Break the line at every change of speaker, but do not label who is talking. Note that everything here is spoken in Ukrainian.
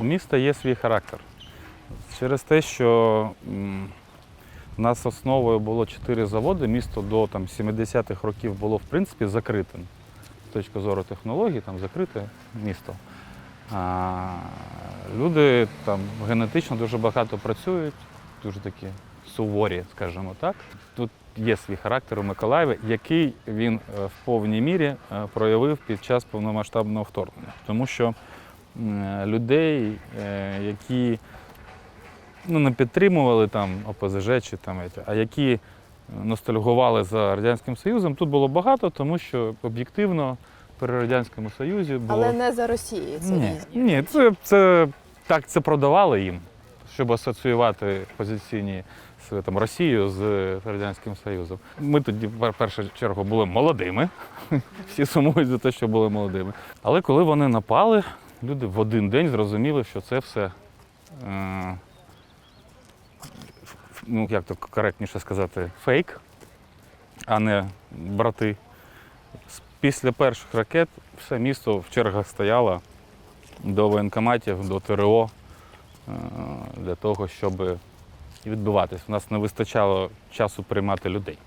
У міста є свій характер. Через те, що у нас основою було чотири заводи, місто до там, 70-х років було в принципі закритим. З точки зору технологій, там закрите місто. А, люди там генетично дуже багато працюють, дуже такі суворі, скажімо так. Тут є свій характер у Миколаєві, який він е, в повній мірі е, проявив під час повномасштабного вторгнення. Тому що людей, е, які ну, не підтримували там ОПЗЖ чи там, а які ностальгували за Радянським Союзом, тут було багато, тому що об'єктивно при Радянському Союзі було.
Але не за Росією. Це
Ні,
різні.
ні це, це так це продавали їм, щоб асоціювати позиційні там, Росію з Радянським Союзом. Ми тоді, в першу чергу, були молодими. Всі сумують за те, що були молодими. Але коли вони напали, люди в один день зрозуміли, що це все. Е- ну, як то коректніше сказати, фейк, а не брати. Після перших ракет все місто в чергах стояло до воєнкоматів, до ТРО е, для того, щоб відбиватись. У нас не вистачало часу приймати людей.